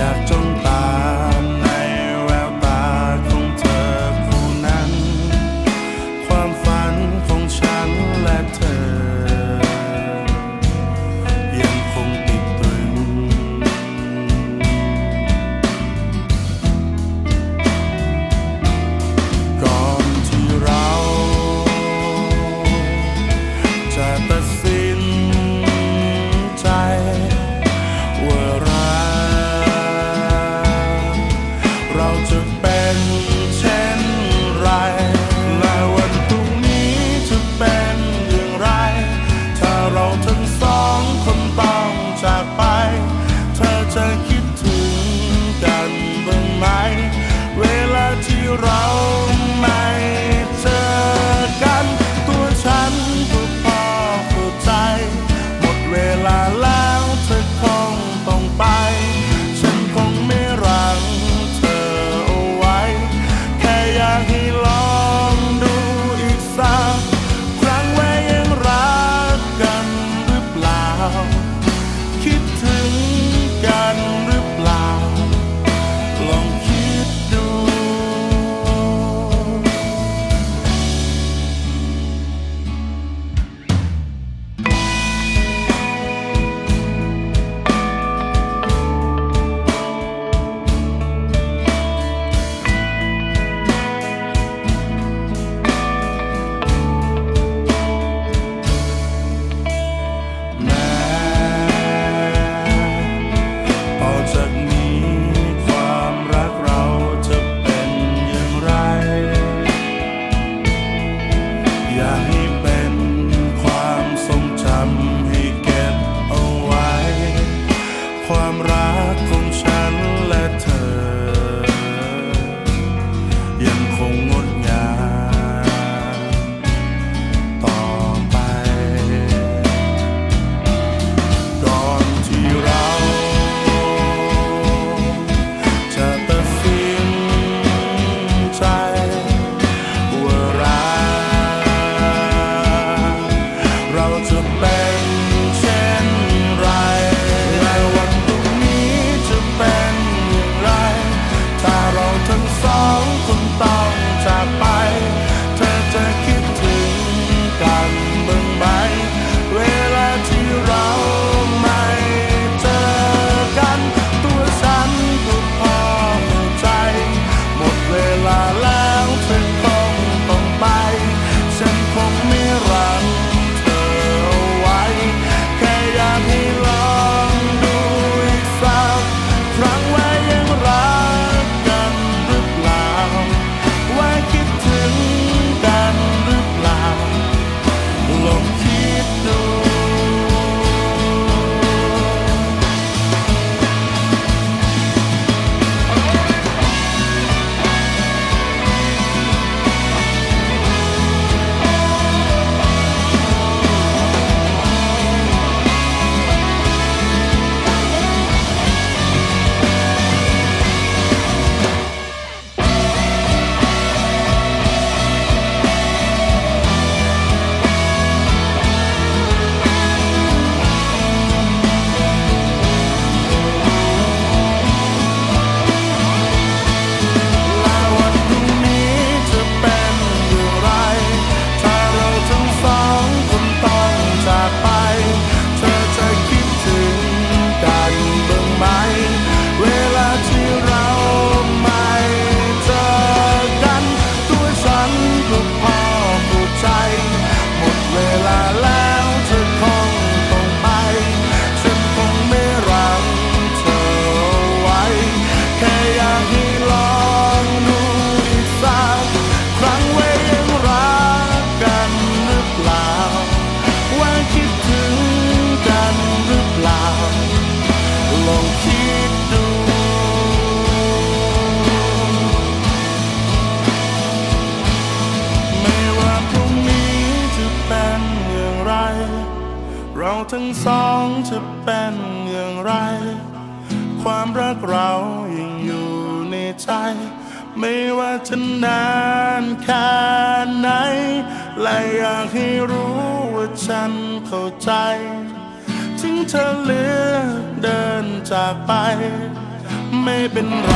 อย เราทั้งสองจะเป็นอย่างไร ความรักเรายังอยู่ในใจ ไม่ว่าจะนานแค่ไหน และอยากให้รู้ว่าฉันเข้าใจ ถึงเธอเลือกเดินจากไป ไม่เป็นไร